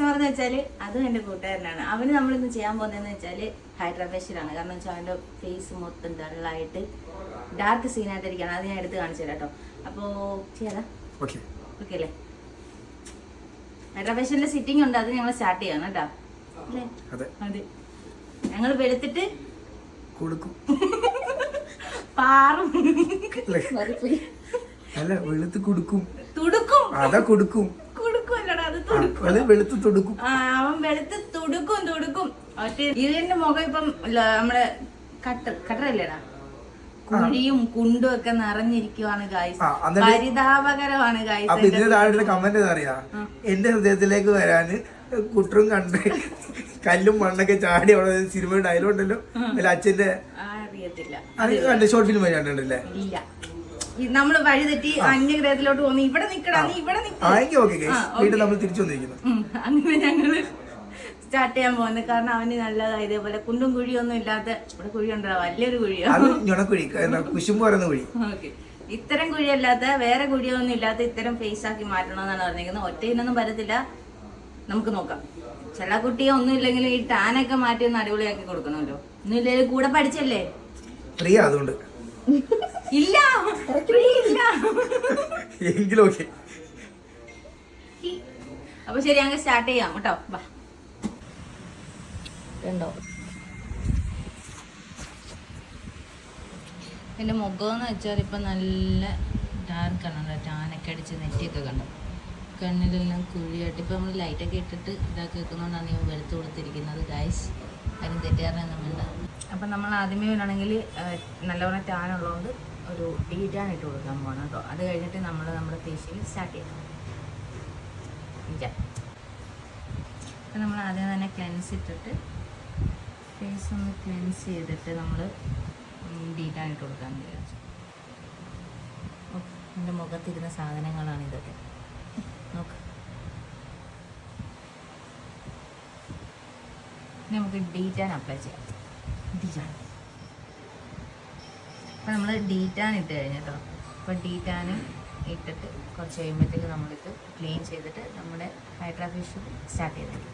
Customer എന്ന് വെച്ചാൽ അതും എന്റെ കൂട്ടുകാരനാണ്. അവന് നമ്മളിന്ന് ചെയ്യാൻ പോകുന്നതെന്ന് വെച്ചാൽ ഹൈഡ്രാ ഫേഷ്യലാണ് കാരണം വെച്ചാൽ അവന്റെ ഫേസ് മൊത്തം ഡള്ളായിട്ട് ഡാർക്ക് സീനായിട്ടിരിക്കുകയാണ് അത് ഞാൻ എടുത്ത് കാണിച്ചു തരാം കേട്ടോ അപ്പോൾ ചെയ്യാതാ ഓക്കെ ഓക്കെ അല്ലേ? ഹൈഡ്രാ ഫേഷ്യലിന്റെ സിറ്റിംഗ് ഉണ്ട്. അത് ഞങ്ങൾ സ്റ്റാർട്ട് ചെയ്യണം കേട്ടോ. അല്ലേ അതെ. ഞങ്ങൾ വെളുത്തിട്ട് കൊടുക്കും. പാറും. അല്ലേ? അല്ല വെളുത്ത് കൊടുക്കും. തുടുക്കും. അതാ കൊടുക്കും. കൊടുക്കും അല്ലടാ തുടുക്കും. അവൻ വെളുത്ത് തുടുക്കും തുടുക്കും. ഒറ്റ ഇതിന്റെ മുഖം ഇപ്പം നമ്മൾ കട്ടർ കട്ടറല്ലേടാ? കുഴിയും കുണ്ടും ഒക്കെ നിറഞ്ഞിരിക്കുവാണ് ഗായ്സ് പരിതാപകരമാണ് അപ്പൊ ഗായ്സ് ഇതിന് താഴെ കമന്റ് അറിയാ? എന്റെ ഹൃദയത്തിലേക്ക് വരാന് കുട്ടറും കണ്ട് കല്ലും മണ്ണൊക്കെ ചാടി അവിടെ സിനിമ ഡയലോഗ് ഉണ്ടല്ലോ. അല്ല അച്ഛന്റെ അറിയത്തില്ല. ഷോർട്ട് ഫിലിം കണ്ടിട്ടുണ്ടല്ലേ ഇല്ല. ഈ നമ്മൾ വഴി തെറ്റി അന്യഗ്രഹത്തിലോട്ട് പോകുന്നു ഇവിടെ നിക്കടാ നീ ഇവിടെ വീണ്ടും നമ്മൾ തിരിച്ചു വന്നിരിക്കുന്നു. അങ്ങനെ ഞങ്ങൾ സ്റ്റാർട്ട് ചെയ്യാൻ പോകുന്നത് കാരണം അവന് നല്ലതാ ഇതേപോലെ. കുണ്ടും കുഴിയൊന്നും ഇല്ലാത്ത ഇവിടെ കുഴി ഉണ്ടോ വലിയൊരു കുഴിയോ? കുശുമ്പ് പറയുന്ന കുഴി. ഓക്കെ. ഇത്തരം കുഴിയല്ലാത്ത വേറെ കുഴിയൊന്നും ഇല്ലാത്ത ഇത്തരം ഫേസ് ആക്കി മാറ്റണമെന്നാണ് പറഞ്ഞിരിക്കുന്നത്. ഒറ്റയിനൊന്നും വരത്തില്ല. നമുക്ക് നോക്കാം. ചില കുട്ടിയെ ഒന്നും ഇല്ലെങ്കിലും ഈ ടാനൊക്കെ മാറ്റി ഒന്ന് അടിപൊളിയാക്കി കൊടുക്കണമല്ലോ. ഒന്നും ഇല്ലെങ്കിൽ കൂടെ പഠിച്ചല്ലേ? ഫ്രീ അതുകൊണ്ട്. ഇല്ല. ഇല്ല. എങ്കിലും ഓക്കെ. അപ്പൊ ശരി അങ്ങ് സ്റ്റാർട്ട് ചെയ്യാം കേട്ടോ. വാ. കണ്ടോ? എന്റെ മുഖം എന്ന് വെച്ചാൽ ഇപ്പം നല്ല ഡാർക്ക് ആണ് ടാനൊക്കെ അടിച്ച് നെറ്റിയൊക്കെ കണ്ടു. കണ്ണിലെല്ലാം കുഴിയായിട്ട് ഇപ്പം നമ്മൾ ലൈറ്റൊക്കെ ഇട്ടിട്ട് ഇതാക്കി വെക്കുന്നതുകൊണ്ടാണ് ഞാൻ വെളുത്ത് കൊടുത്തിരിക്കുന്നത് ഗൈസ് അതിന് തെറ്റാറിനൊന്നും വേണ്ട. അപ്പം നമ്മൾ ആദ്യമേ വേണമെങ്കിൽ നല്ലവണ്ണം ടാൻ ഉള്ളതുകൊണ്ട് ഒരു ഡീ ടാൻ ഇട്ട് കൊടുക്കാൻ പോകണം കേട്ടോ അത് കഴിഞ്ഞിട്ട് നമ്മൾ നമ്മുടെ ഫേഷ്യൽ സ്റ്റാർട്ട് ചെയ്യാം അപ്പം നമ്മൾ ആദ്യം തന്നെ ക്ലെൻസ് ഇട്ടിട്ട് ഫേസ് ഒന്ന് ക്ലെൻസ് ചെയ്തിട്ട് നമ്മൾ ഡീറ്റാൻ ഇട്ട് കൊടുക്കാൻ വിചാരിച്ചു. എന്റെ മുഖത്തിരുന്ന സാധനങ്ങളാണ് ഇതൊക്കെ. നോക്ക്. നമുക്ക് ഡീറ്റാൻ അപ്ലൈ ചെയ്യാം. ഡീറ്റാൻ അപ്പം നമ്മൾ ഡീറ്റാൻ ഇട്ട് കഴിഞ്ഞിട്ടോ. അപ്പോൾ ഡീറ്റാൻ ഇട്ടിട്ട് കുറച്ച് കഴിയുമ്പോഴത്തേക്ക് നമ്മളിത് ക്ലീൻ ചെയ്തിട്ട് നമ്മുടെ ഹൈഡ്രാ സ്റ്റാർട്ട് ചെയ്തിട്ട്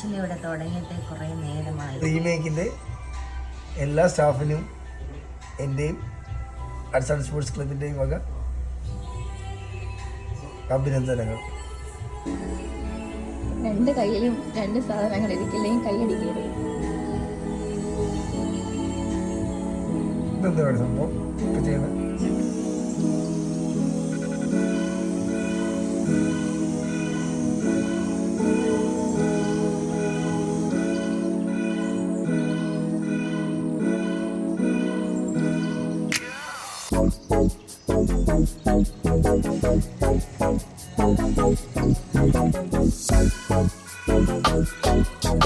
ഫേഷ്യൽ ഇവിടെ തുടങ്ങിയിട്ട് കുറേ നേരമായി. റീമേക്കിന്റെ എല്ലാ സ്റ്റാഫിനും എന്റെയും അഡ്സാൻ സ്പോർട്സ് ക്ലബിന്റെയും വക അഭിനന്ദനങ്ങൾ. രണ്ട് കയ്യിലും രണ്ട് സാധനങ്ങൾ ഇരിക്കില്ലെങ്കിൽ കൈയടിക്കരുത് ഇതെന്താണ് സംഭവം? ഇപ്പൊ ചെയ്യുന്നത്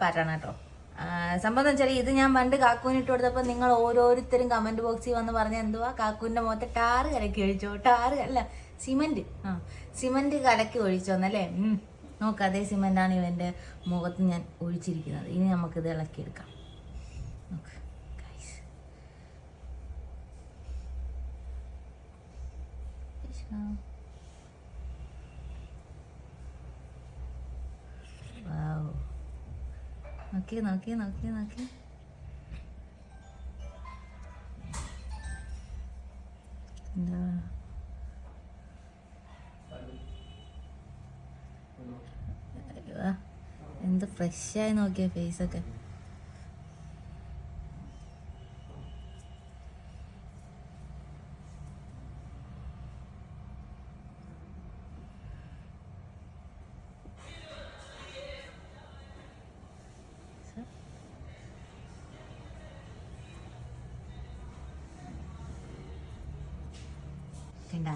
പാർട്ടാണ് കേട്ടോ. സംഭവം എന്ന് വെച്ചാൽ ഇത് ഞാൻ പണ്ട് കാക്കൂന് ഇട്ട് കൊടുത്തപ്പോൾ നിങ്ങൾ ഓരോരുത്തരും കമന്റ് ബോക്സിൽ വന്ന് പറഞ്ഞ എന്തുവാ? കാക്കൂന്റെ മുഖത്ത് ടാറ് കലക്കി ഒഴിച്ചോ? ടാറ് അല്ല സിമന്റ് ആ സിമന്റ് കലക്കി ഒഴിച്ചോന്നല്ലേ? നോക്ക് അതേ സിമന്റാണ് ഇവന്റെ മുഖത്ത് ഞാൻ ഒഴിച്ചിരിക്കുന്നത്. ഇനി നമുക്കിത് ഇളക്കിയെടുക്കാം. നോക്ക് guys. നോക്കി നോക്കി നോക്കി നോക്കി. എന്താ? എന്ത് ഫ്രഷായി നോക്കിയ ഫേസൊക്കെ കണ്ട?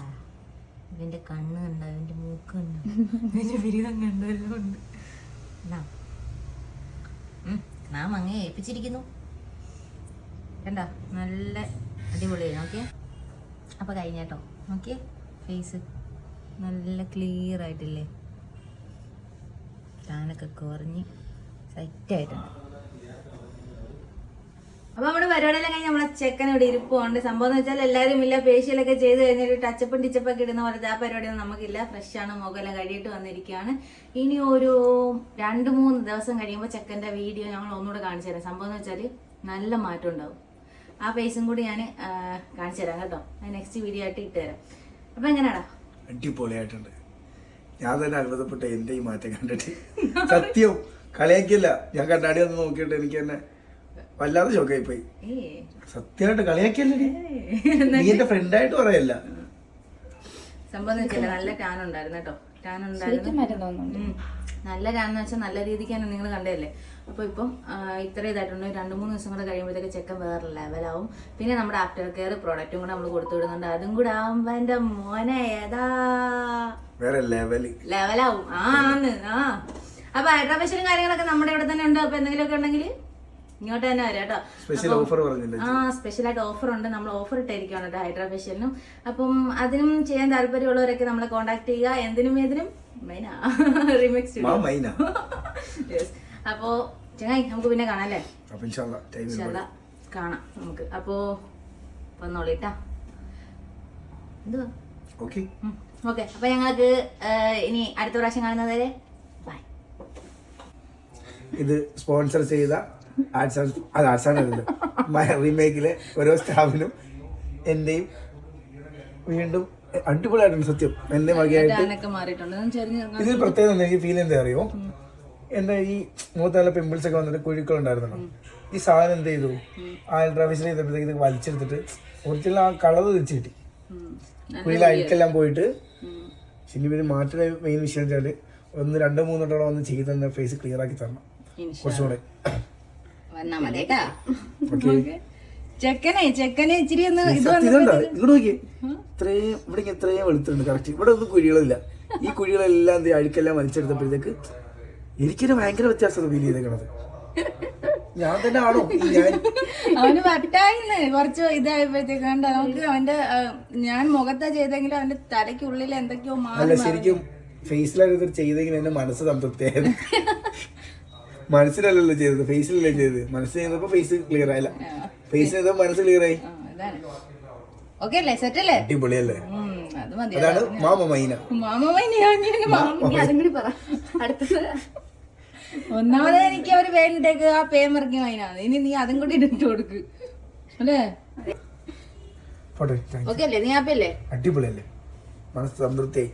ഇവന്റെ കണ്ണ് കണ്ട? ഇവന്റെ മൂക്ക് കണ്ട? ഇവന്റെ ബിരുദം കണ്ട? എല്ലാം ഉണ്ട്. നാം അങ്ങേ ഏൽപ്പിച്ചിരിക്കുന്നു. കണ്ട? നല്ല അടിപൊളി ഓക്കെ അപ്പൊ കഴിഞ്ഞാട്ടോ ഓക്കെ ഫേസ് നല്ല ക്ലിയർ ആയിട്ടില്ലേ? താനൊക്കെ കുറഞ്ഞ് സെറ്റായിട്ടുണ്ട് അപ്പൊ നമ്മുടെ പരിപാടിയെല്ലാം കഴിഞ്ഞ് നമ്മളെ ചെക്കൻ ഇവിടെ ഇരിപ്പുണ്ട്. സംഭവം എന്ന് വെച്ചാൽ എല്ലാവരും ഇല്ല ഫേഷ്യലൊക്കെ ചെയ്ത് കഴിഞ്ഞൊരു ടച്ചപ്പും ടിച്ചപ്പൊക്കെ ഇടുന്ന പോലത്തെ ആ പരിപാടിയൊന്നും നമുക്കില്ല. ഫ്രഷ് ആണ് മുഖമെല്ലാം കഴിയിട്ട് വന്നിരിക്കുകയാണ്. ഇനി ഒരു രണ്ട് മൂന്ന് ദിവസം കഴിയുമ്പോൾ ചെക്കന്റെ വീഡിയോ ഞങ്ങൾ ഒന്നുകൂടെ കാണിച്ചു തരാം. സംഭവം എന്ന് വെച്ചാൽ നല്ല മാറ്റം ഉണ്ടാവും. ആ ഫേസും കൂടി ഞാൻ കാണിച്ചു തരാം കേട്ടോ. നെക്സ്റ്റ് വീഡിയോ ആയിട്ട് ഇട്ട് തരാം. അപ്പൊ എങ്ങനെയാടാ? അടിപൊളിയായിട്ടുണ്ട്. ഞാൻ തന്നെ അത്ഭുതപ്പെട്ട. എന്റെ ഈ മാറ്റം കണ്ടിട്ട്. സത്യം കളിയാക്കിയല്ല. ഞാൻ കണ്ണാടി ഒന്ന് നോക്കിയിട്ട് എനിക്ക് തന്നെ വല്ലാതെ ഷോക്കായി പോയി സത്യമായിട്ട് കളിയാക്കിയല്ലേ നീ എന്റെ ഫ്രണ്ടായിട്ട് പറയല്ല. സംഭവം എന്ന് വെച്ചാൽ നല്ല ടാൻ ഉണ്ടായിരുന്നു കേട്ടോ. ടാൻ ഉണ്ടായിരുന്നു. നല്ല രാന്ന് വെച്ചാൽ നല്ല രീതിക്കാണ് നിങ്ങൾ കണ്ടതല്ലേ? അപ്പോൾ ഇപ്പം ഇത്ര ഇതായിട്ടുണ്ട്. രണ്ട് മൂന്ന് ദിവസം കൂടെ കഴിയുമ്പോഴത്തേക്ക് ചെക്കൻ വേറെ ലെവലാവും പിന്നെ നമ്മുടെ ആഫ്റ്റർ കെയർ പ്രോഡക്റ്റും കൂടെ നമ്മൾ കൊടുത്തു വിടുന്നുണ്ട്. അതും കൂടെ ആവുമ്പോ എന്റെ മോനെ ഏതാ? വേറെ ലെവൽ ലെവലാവും ആ ആണ് ആ. അപ്പൊ ഹൈഡ്രാഫേഷനും കാര്യങ്ങളൊക്കെ നമ്മുടെ ഇവിടെ തന്നെ ഉണ്ട്? അപ്പൊ എന്തെങ്കിലുമൊക്കെ ഉണ്ടെങ്കിൽ ഇങ്ങോട്ട് തന്നെ വരാം കേട്ടോ. സ്പെഷ്യൽ ഓഫർ പറഞ്ഞില്ലേ ആ സ്പെഷ്യലായിട്ട് ഓഫർ ഉണ്ട്. നമ്മൾ ഓഫർ ഇട്ടായിരിക്കുകയാണ് കേട്ടോ ഹൈഡ്രാഫേഷ്യലിനും അപ്പം അതിനും ചെയ്യാൻ താല്പര്യമുള്ളവരൊക്കെ നമ്മളെ കോൺടാക്ട് ചെയ്യുക. എന്തിനും ഏതിനും മൈന. റിമിക്സ് അപ്പോ ചങ്ങായി നമുക്ക് പിന്നെ കാണാം അല്ലേ? കാണാം നമുക്ക്. അപ്പോ വന്നോളിട്ടാ എന്തുവാ? ഓക്കെ ഓക്കെ അപ്പൊ ഞങ്ങൾക്ക് ഇനി അടുത്ത പ്രാവശ്യം കാണുന്നത് വരെ ബൈ ഇത് സ്പോൺസർ ചെയ്ത ആർട്സ് ആൻഡ് അത് ആർട്സ് ആൻഡ് റീമേക്കിലെ ഓരോ സ്റ്റാഫിനും എന്റെയും വീണ്ടും അടിപൊളിയായിട്ടുണ്ട് സത്യം. എന്റെ വകയായിട്ട് ഇത് പ്രത്യേകത എനിക്ക് ഫീൽ എന്താ അറിയോ? എന്റെ ഈ മൂത്തല പിമ്പിൾസ് ഒക്കെ വന്നിട്ട് കുഴിക്കൾ ഉണ്ടായിരുന്നല്ലോ. ഈ സാധനം എന്ത് ചെയ്തു? ആ അൾട്രാഫിഷ്യൽ ചെയ്തപ്പോഴത്തേക്ക് ഇത് വലിച്ചെടുത്തിട്ട് ഒറിജിനൽ ആ കളർ തിരിച്ചു കിട്ടി. കുഴിയിൽ അഴുക്കെല്ലാം പോയിട്ട് ശരി പിന്നെ മാറ്റുന്ന മെയിൻ വിഷയം വെച്ചാൽ ഒന്ന് രണ്ടോ മൂന്നോട്ടോളം ഒന്ന് ചെയ്ത് തന്നെ ഫേസ് ക്ലിയർ ആക്കി തരണം. കുറച്ചുകൂടെ വന്നാ മതി കേട്ടാ. ചെക്കനെ ചെക്കനെ ഇച്ചിരി ഒന്ന് ഇത് ഇത്രയും ഇവിടെ ഇത്രയും വെളുത്തിട്ടുണ്ട് കറക്റ്റ് ഇവിടെ ഒന്നും കുഴികളില്ല ഈ കുഴികളെല്ലാം എന്ത് അഴുക്കെല്ലാം വലിച്ചെടുത്തപ്പോഴത്തേക്ക് എനിക്കൊരു ഭയങ്കര വ്യത്യാസം ഫീൽ ചെയ്തേക്കണത്. ഞാൻ തന്നെ ആണോ? അവന് വട്ടായിന്ന് കുറച്ച് ഇതായപ്പോഴത്തേക്ക് കണ്ട? നമുക്ക് അവന്റെ ഞാൻ മുഖത്താ ചെയ്തെങ്കിലും അവന്റെ തലയ്ക്കുള്ളിൽ എന്തൊക്കെയോ മാറി ശരിക്കും ഫേസിലാണ് ഇത് ചെയ്തെങ്കിൽ എന്റെ മനസ്സ് സംതൃപ്തിയായത് മനസ്സിലല്ലല്ലോ ചെയ്തത് ഫേസിലല്ലേ ചെയ്തത്. മനസ്സിൽ ചെയ്തപ്പോ ഫേസ് ക്ലിയർ ആയില്ല ഫേസ് ചെയ്തപ്പോ മനസ്സ് ക്ലിയർ ആയി. ഓക്കെ അല്ലേ? സെറ്റ് അല്ലേ? അടിപൊളിയല്ലേ? അതാണ് മാമ മൈന. മാമ അതും കൂടി പറ. അടുത്തത്. ഒന്നാമത് എനിക്ക് അവർ വേണ്ടിട്ടേക്ക് ആ പേമറക്കി മൈനാണ് ഇനി നീ അതും കൂടി ഇട്ട് കൊടുക്ക്. അല്ലേ. ഓക്കെ അല്ലേ? നീ ആപ്പല്ലേ അടിപൊളിയല്ലേ? മനസ്സ് സംതൃപ്തിയായി.